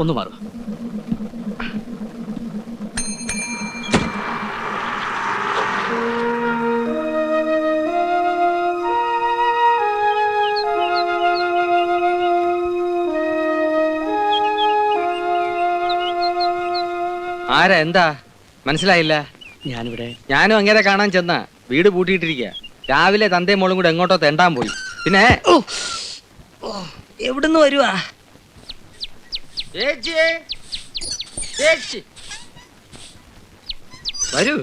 ഒന്ന് മാറുക ആരാ? എന്താ? മനസ്സിലായില്ല. ഞാനിവിടെ. ഞാനും അങ്ങനെ കാണാൻ ചെന്ന. വീട് പൂട്ടിയിട്ടിരിക്കുക രാവിലെ തന്തയും മോളും കൂടെ എങ്ങോട്ടോ തെണ്ടാൻ പോയി. പിന്നെ? എവിടുന്ന് വരുവാ? ചേച്ചിയേ, ചേച്ചി. വരൂ.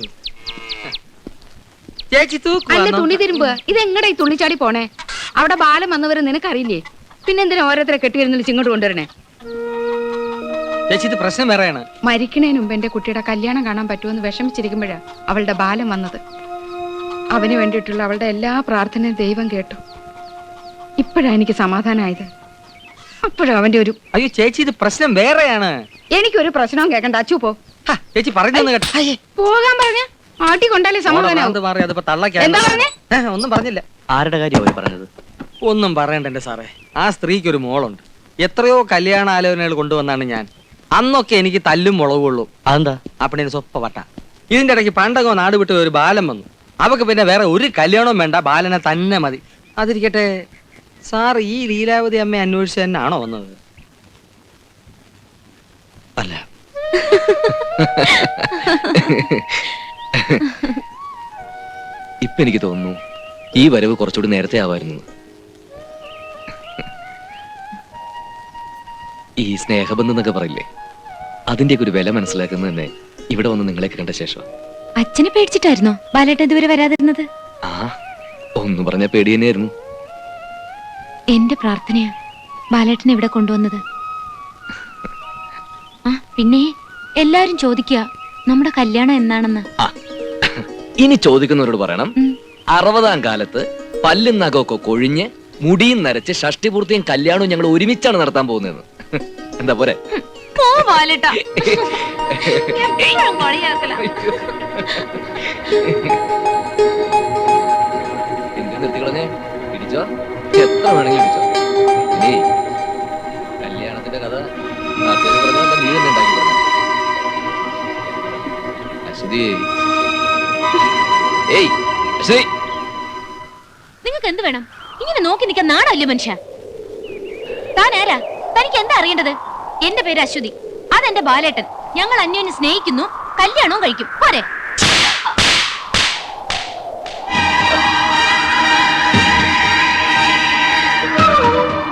ചേച്ചി അല്ല? തുണി തിരുമ്പുക ഇത് എങ്ങടാ ഈ തുള്ളിച്ചാടി പോണേ? അവിടെ ബാലം വന്നവരെ നിനക്കറിയില്ലേ? പിന്നെ എന്തിനാ ഓരോരുത്തരെ കെട്ടിയിരുന്നില്ല ഇങ്ങോട്ട് കൊണ്ടുവരണേ? ചേച്ചി ഇത് പ്രശ്നം വേറെയാണ്. മരിക്കണേന് മുമ്പ് എന്റെ കുട്ടിയുടെ കല്യാണം കാണാൻ പറ്റുമെന്ന് വിഷമിച്ചിരിക്കുമ്പോഴാ അവളുടെ ബാലം വന്നത്. അവന് വേണ്ടിയിട്ടുള്ള അവളുടെ എല്ലാ പ്രാർത്ഥനയും ദൈവം കേട്ടു. ഇപ്പോഴാ എനിക്ക് സമാധാനമായത്. അപ്പോഴാ അവന്റെ ഒരു അയ്യോ ചേച്ചി ഇത് പ്രശ്നം വേറെയാണ്. എനിക്കൊരു പ്രശ്നവും കേക്കണ്ട. അച്ചു പോ. ഹ, ചേച്ചി പറഞ്ഞു കേട്ടോ. പോകാൻ പറഞ്ഞ. ആട്ടി കൊണ്ടാലേ സമാധാനാവും ഓളെ മാറി അതിപ്പോ തള്ളക്കാ എന്താ പറഞ്ഞേ? ഒന്നും പറഞ്ഞില്ല. ആരുടെ കാര്യമാണ് പറഞ്ഞത്? ഒന്നും പറയണ്ട എന്റെ സാറേ. ആ സ്ത്രീക്ക് ഒരു മോളുണ്ട്. എത്രയോ കല്യാണ ആലോചനകൾ കൊണ്ടുവന്നാണ് ഞാൻ. അന്നൊക്കെ എനിക്ക് തല്ലും മുളകുള്ളൂ അതെന്താ? അപ്പണി സ്വപ്പ വട്ട ഇതിന്റെ ഇടയ്ക്ക് പണ്ടങ്ങോ നാട് വിട്ട് ഒരു ബാലൻ വന്നു. അവക്ക് പിന്നെ വേറെ ഒരു കല്യാണവും വേണ്ട. ബാലനെ തന്നെ മതി. അതിരിക്കട്ടെ സാർ ഈ ലീലാവതി അമ്മ അന്വേഷിച്ച് തന്നെയാണോ വന്നത്? അല്ല. ഇപ്പൊ എനിക്ക് തോന്നുന്നു ഈ വരവ് കുറച്ചുകൂടി നേരത്തെ ആവായിരുന്നു. ഈ സ്നേഹബന്ധം എന്നൊക്കെ പറയില്ലേ? അതിന്റെയൊക്കെ ഒരു വില മനസ്സിലാക്കുന്നത് തന്നെ ഇവിടെ വന്ന് നിങ്ങളെ കണ്ട ശേഷം. അച്ഛനെ പേടിച്ചിട്ടായിരുന്നോ? ബാലേട്ടൻ ഇതുവരെ വരാതിരുന്നത്? ആ ഒന്ന് പറഞ്ഞ പേടി തന്നെയായിരുന്നു. എന്റെ പ്രാർത്ഥനയാ. ബാലേട്ടനെ ഇവിടെ കൊണ്ടുവന്നത്. ആ പിന്നെ എല്ലാരും ചോദിക്കുക നമ്മുടെ കല്യാണം എന്നാണെന്ന്. ഇനി ചോദിക്കുന്നവരോട് പറയണം. അറുപതാം കാലത്ത് പല്ലും നഖമൊക്കെ കൊഴിഞ്ഞ് മുടിയും നരച്ച് ഷഷ്ടിപൂർത്തിയും കല്യാണവും ഞങ്ങൾ ഒരുമിച്ചാണ് നടത്താൻ പോകുന്നത്. എന്താ പോരെ? പോ എത്ര വേണമെങ്കിലും പിടിച്ചോ ഇനി കല്യാണത്തിന്റെ കഥ നാട്ടുകാർ പറഞ്ഞാൽ നീ തന്നെ ഉണ്ടാക്കി അശ്വതി. ഏയ് അശ്വതി. നിങ്ങൾക്ക് എന്ത് വേണം? ഇങ്ങനെ നോക്കി നിൽക്കാൻ നാടല്ലേ മനുഷ്യ? താൻ ആരാ? തനിക്ക് എന്താ അറിയേണ്ടത്? എന്റെ പേര് അശ്വതി. അതെന്റെ ബാലേട്ടൻ. ഞങ്ങൾ അന്യോന്യം സ്നേഹിക്കുന്നു കല്യാണവും കഴിക്കും. പോരെ.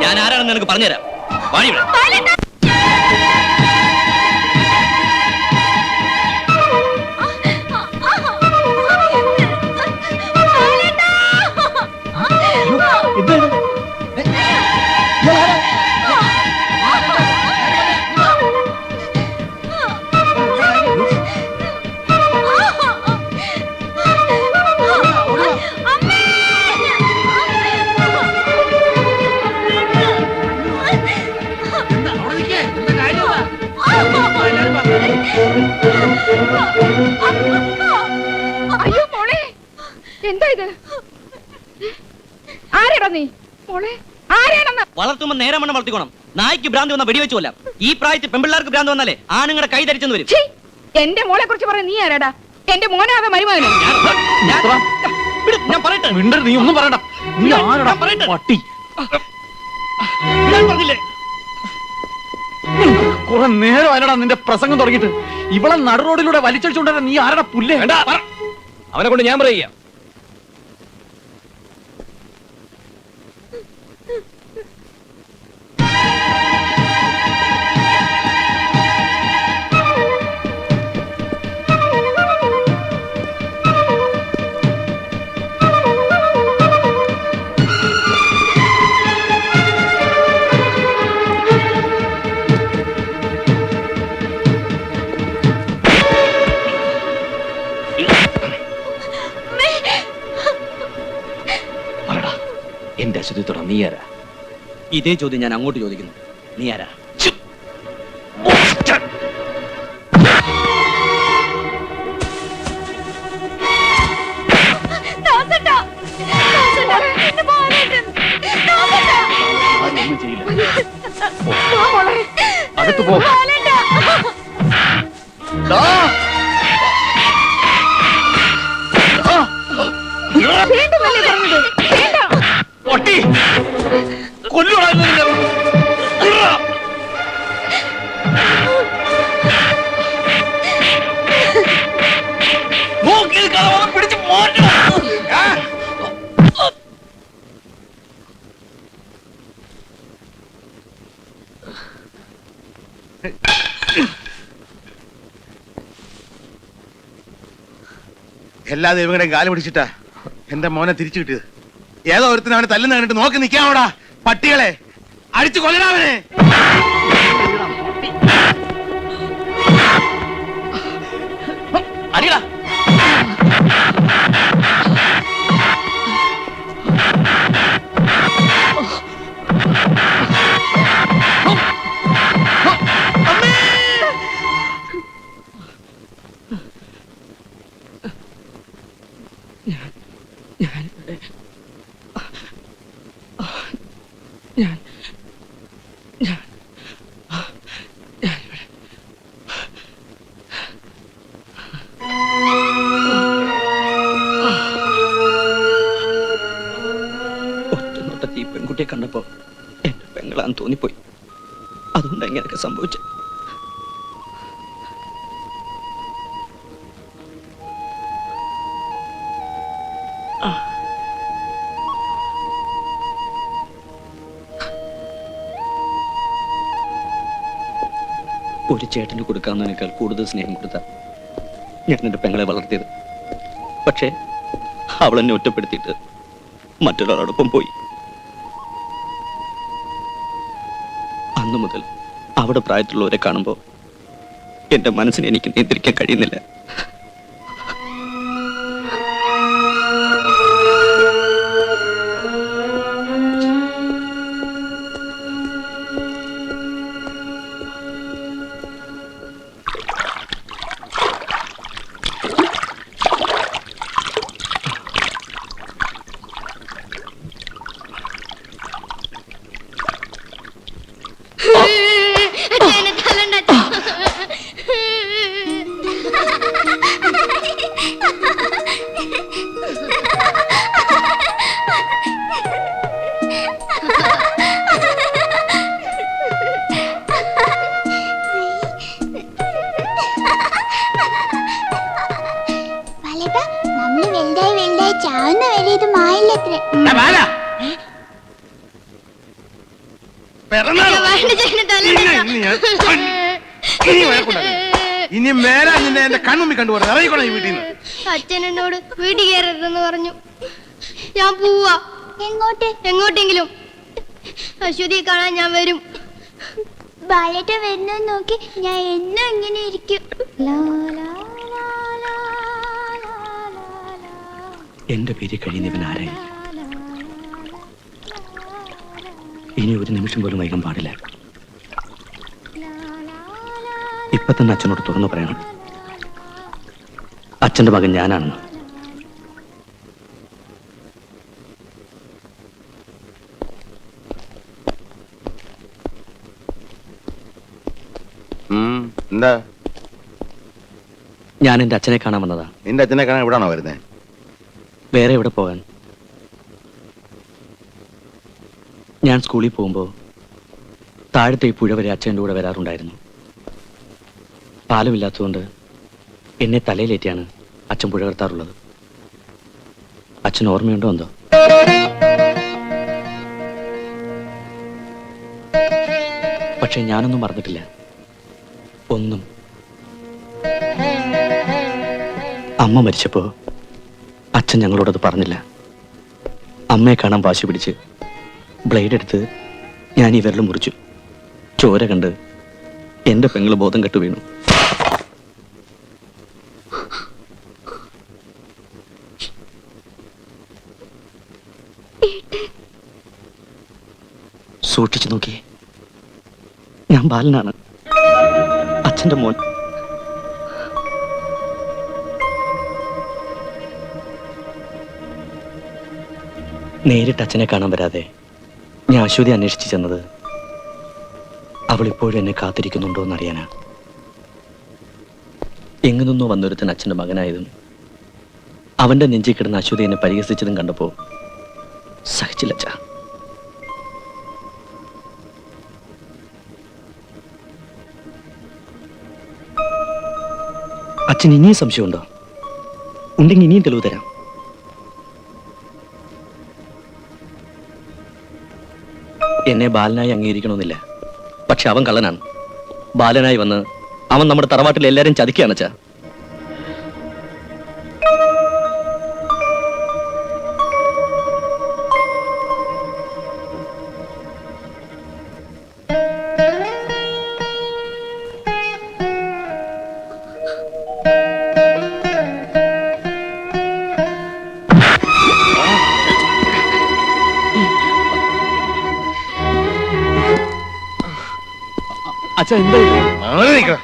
ഞാൻ ആരാണെന്ന് നിനക്ക് പറഞ്ഞുതരാം. വാണി ഇവിടെ. ഇത് ആരാടാ നീ? മോളെ ആരാണെന്ന് വളർത്തുമ്പോ നേരെ വണ്ണം വളർത്തിക്കോണം. നായ്ക്ക് ഭ്രാന്ത് വന്ന വെടിവെച്ച് കൊല്ലാം ഈ പ്രായത്തിൽ പെമ്പിള്ളാർക്ക് ഭ്രാന്ത് വന്നാലേ ആണുങ്ങളുടെ കൈ ധരിച്ചെന്ന് വരും. ഛീ, എന്റെ മോളെ കുറിച്ച് പറയാൻ നീ ആരാടാ? എന്റെ മോനാകെ മരുമകനോ. ഞാൻ- ഞാൻ- വിട്, ഞാൻ പറയട്ടെ. നീ ഒന്നും പറയണ്ട. നീ ആരടാ ഞാൻ പറയട്ടെ. പട്ടി. ഞാൻ പറഞ്ഞില്ലേ? കുറെ നേരം ആരാടാ നിന്റെ പ്രസംഗം തുടങ്ങിയിട്ട്. ഇവളെ നടുറോഡിലൂടെ റോഡിലൂടെ നീ ആരടാ പുല്ലേ? അവനെ കൊണ്ട് ഞാൻ പറയുക. ഇതേ ചോദ്യം ഞാൻ അങ്ങോട്ട് ചോദിക്കുന്നു. നീ ആരാ? ദാസേട്ടാ! ദാസേട്ടാ, എല്ലാ ദൈവങ്ങളുടെയും കാൽ പിടിച്ചിട്ടാ എന്റെ മോനെ തിരിച്ചു കിട്ടിയത്. ഏതോ ഒരുത്തിന് അവനെ തല്ലുന്ന കണ്ടിട്ട് നോക്കി നിൽക്കാമോടാ പട്ടികളെ അടിച്ചു കൊല്ലണവനെ ഈ പെൺകുട്ടിയെ കണ്ടപ്പോ എന്റെ പെങ്ങളാന്ന് തോന്നിപ്പോയി. അതുകൊണ്ട് ഇങ്ങനെയൊക്കെ സംഭവിച്ചു. ഒരു ചേട്ടന് കൊടുക്കാവുന്നതിനേക്കാൾ കൂടുതൽ സ്നേഹം കൊടുത്ത ഞാൻ എന്റെ പെങ്ങളെ വളർത്തിയത്. പക്ഷേ അവൾ എന്നെ ഒറ്റപ്പെടുത്തിയിട്ട് മറ്റൊരാളോടൊപ്പം പോയി. അന്നു മുതൽ അവിടെ പ്രായത്തിലുള്ളവരെ കാണുമ്പോൾ എന്റെ മനസ്സിനെ എനിക്ക് നിയന്ത്രിക്കാൻ കഴിയുന്നില്ല. ചാവുന്ന വരെ ഇത് മായില്ലത്രേ ഇനി മേലെ നിന്നെ എന്റെ കൺമുമ്പിൽ കണ്ടുപോകണം ഇറങ്ങിക്കോണം ഈ വീട്ടിൽ നിന്ന്. അച്ഛൻ എന്നോട് വീട്ടിൽ കയറരുതെന്ന് പറഞ്ഞു. ഞാൻ പോവാ. എങ്ങോട്ട്? എങ്ങോട്ടെങ്കിലും. അശ്വതിയെ കാണാൻ ഞാൻ വരും. ബാലേട്ട വരുന്ന നോക്കി ഞാൻ എന്നും ഇങ്ങനെ ഇരിക്കും. എന്റെ പേര് കഴിയുന്നവൻ ആരായി ഇനി ഒരു നിമിഷം പോലും വൈകാൻ പാടില്ല. ഇപ്പൊ തന്നെ അച്ഛനോട് തുറന്നു പറയണം. അച്ഛന്റെ മകൻ ഞാനാണെന്ന്. എന്താ? ഞാൻ എന്റെ അച്ഛനെ കാണാൻ വന്നതാ. നിന്റെ അച്ഛനെ കാണാൻ എവിടാണോ വരുന്നത് വേറെ എവിടെ പോകാൻ? ഞാൻ സ്കൂളിൽ പോകുമ്പോൾ താഴത്തെ പുഴ വരെ അച്ഛന്റെ കൂടെ വരാറുണ്ടായിരുന്നു. പാലമില്ലാത്തതുകൊണ്ട് എന്നെ തലയിലേറ്റിയാണ് അച്ഛൻ പുഴ കടത്താറുള്ളത്. അച്ഛൻ ഓർമ്മയുണ്ടോ എന്തോ? പക്ഷെ ഞാനൊന്നും മറന്നിട്ടില്ല. ഒന്നും. അമ്മ മരിച്ചപ്പോ അച്ഛൻ ഞങ്ങളോടത് പറഞ്ഞില്ല. അമ്മയെ കാണാൻ വാശി പിടിച്ച് ബ്ലേഡ് എടുത്ത് ഞാൻ ഈ വിരൽ മുറിച്ചു. ചോര കണ്ട് എന്റെ പെങ്ങൾ ബോധം കെട്ടു വീണു. സൂക്ഷിച്ചു നോക്കിയേ. ഞാൻ ബാലനാണ്. അച്ഛന്റെ മോൻ. നേരിട്ട് അച്ഛനെ കാണാൻ വരാതെ ഞാൻ അശ്വതി അന്വേഷിച്ചു ചെന്നത് അവൾ ഇപ്പോഴും എന്നെ കാത്തിരിക്കുന്നുണ്ടോ എന്നറിയാനാ. എങ്ങു നിന്നോ വന്നൊരുത്തൻ അച്ഛന്റെ മകനായതും അവന്റെ നെഞ്ചിൽ കിടന്ന അശ്വതി എന്നെ പരിഹസിച്ചതും കണ്ടപ്പോ സഹിച്ചില്ല അച്ഛാ അച്ഛൻ ഇനിയും സംശയമുണ്ടോ? ഉണ്ടെങ്കിൽ ഇനിയും തെളിവ് തരാം. എന്നെ ബാലനായി അംഗീകരിക്കണമെന്നില്ല. പക്ഷെ അവൻ കള്ളനാണ്. ബാലനായി വന്ന് അവൻ നമ്മുടെ തറവാട്ടിൽ എല്ലാരും ചതിക്കുകയാണ് അച്ഛാ. അച്ഛാ എന്താ?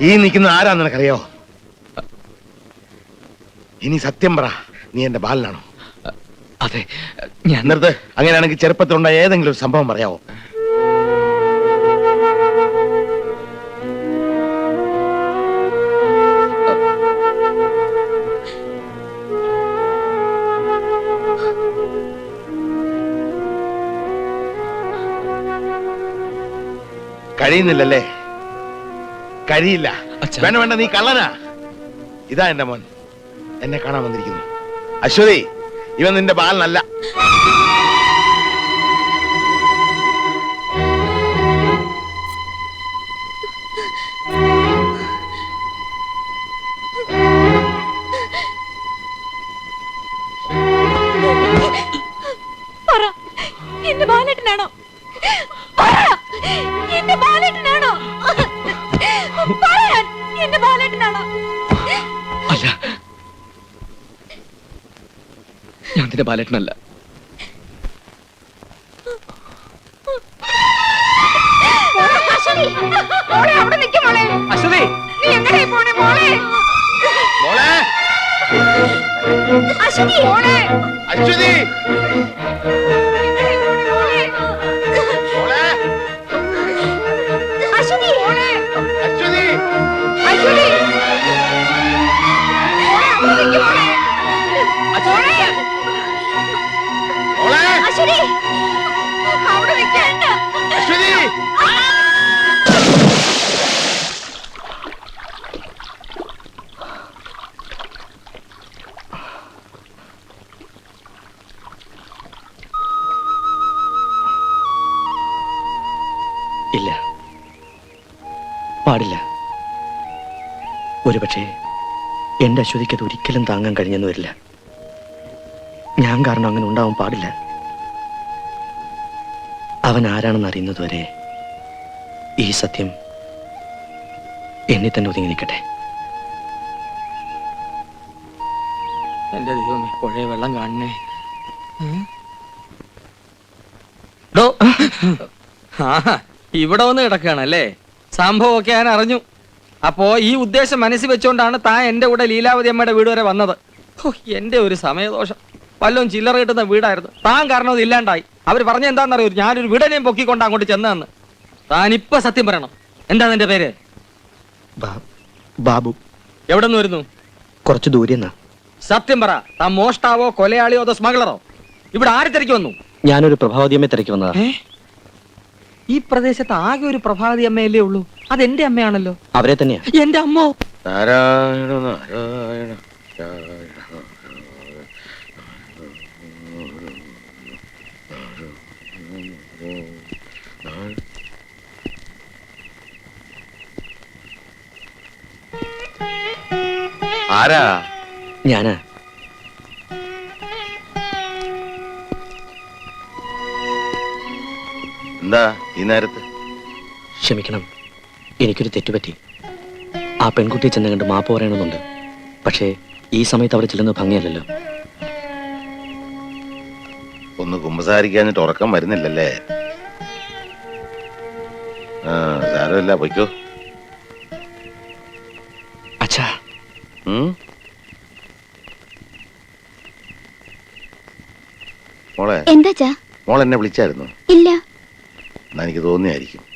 ഈ നിൽക്കുന്ന ആരാന്ന് നിനക്കറിയോ ഇനി സത്യം പറ നീ എന്റെ ബാലനാണോ? അതെ. ഞാൻ നിർത്ത്. അങ്ങനെയാണെങ്കിൽ ചെറുപ്പത്തിലുണ്ടായ ഏതെങ്കിലും ഒരു സംഭവം പറയാമോ കഴിയുന്നില്ലല്ലേ? കഴിയില്ല. വേണ്ട വേണ്ട നീ കള്ളനാ. ഇതാ എന്റെ മോൻ. എന്നെ കാണാൻ വന്നിരിക്കുന്നു. അശ്വതി. ഇവൻ നിന്റെ ബാലനല്ല. പറ. എന്റെ ബാലേട്ടനാണോ? എന്റെ ബാലേട്ടനാണോ? നിന്റെ ബാലേട്ടനല്ല അശ്വതി, നീ എങ്ങനെയാ പോണേ മോളെ? മോളെ. അശ്വതി. മോളെ അശ്വതി. ഇല്ല. പാടില്ല. ഒരുപക്ഷെ എന്റെ അശ്വതിക്ക് അത് ഒരിക്കലും താങ്ങാൻ കഴിഞ്ഞെന്ന് വരില്ല. ഞാൻ കാരണം അങ്ങനെ ഉണ്ടാവാൻ പാടില്ല. അവൻ ആരാണെന്ന് അറിയുന്നതുവരെ ഈ സത്യം എന്നെ തന്നെ ഒതുങ്ങി നിൽക്കട്ടെ. എന്റെ ദൈവമേ പുഴയെ വെള്ളം കാണണേ. ഡോ. ആ ഇവിടെ വന്ന് കിടക്കുകയാണല്ലേ? സംഭവമൊക്കെ ഞാൻ അറിഞ്ഞു. അപ്പോ ഈ ഉദ്ദേശം മനസ്സിൽ വെച്ചുകൊണ്ടാണ് താൻ എന്റെ കൂടെ ലീലാവതി അമ്മയുടെ വീട് വരെ വന്നത്. എന്റെ ഒരു സമയദോഷം. വല്ലതും ചില്ലറ കിട്ടുന്ന വീടായിരുന്നു. താൻ കാരണം അത് ഇല്ലാണ്ടായി. അവർ പറഞ്ഞ എന്താണെന്നറിയോ? ഞാനൊരു വീടനെയും പൊക്കിക്കൊണ്ട് അങ്ങോട്ട് ചെന്നതെന്ന്. താൻ ഇപ്പൊ സത്യം പറയണം. എന്താ നിന്റെ പേര്? ബാബു. എവിടെ നിന്ന് വരുന്നു? കുറച്ച് ദൂരെ സത്യം പറ. താൻ മോഷ്ടാവോ കൊലയാളിയോ അതോ സ്മഗ്ലറോ? ഇവിടെ ആര് തിരക്കി വന്നു? ഞാനൊരു പ്രഭാവതിയമ്മയെ തിരക്കി വന്നതാ? ഈ പ്രദേശത്ത് ആകെ ഒരു പ്രഭാതി അമ്മയല്ലേ ഉള്ളൂ. അത് എന്റെ അമ്മയാണല്ലോ. അവരെ തന്നെയാ. എന്റെ അമ്മോ. നാരായണ നാരായണ. ആരാ? ഞാനാ. എന്താ ഈ നേരത്ത്? ക്ഷമിക്കണം. എനിക്കൊരു തെറ്റുപറ്റി. ആ പെൺകുട്ടിയെ ചെന്ന് കണ്ട് മാപ്പ് പറയണമെന്നുണ്ട്. പക്ഷേ ഈ സമയത്ത് അവിടെ ചെല്ലുന്നത് ഭംഗിയല്ലല്ലോ. ഒന്ന് കുമ്പസാരിക്കാഞ്ഞിട്ട് ഉറക്കം വരുന്നില്ലല്ലേ? ആ സാരമില്ല പൊയ്ക്കോ. അച്ഛാ. ഉം? മോളെ. എന്താച്ചാ മോൾ എന്നെ വിളിച്ചായിരുന്നു. ഇല്ല 何かどうねやりきる。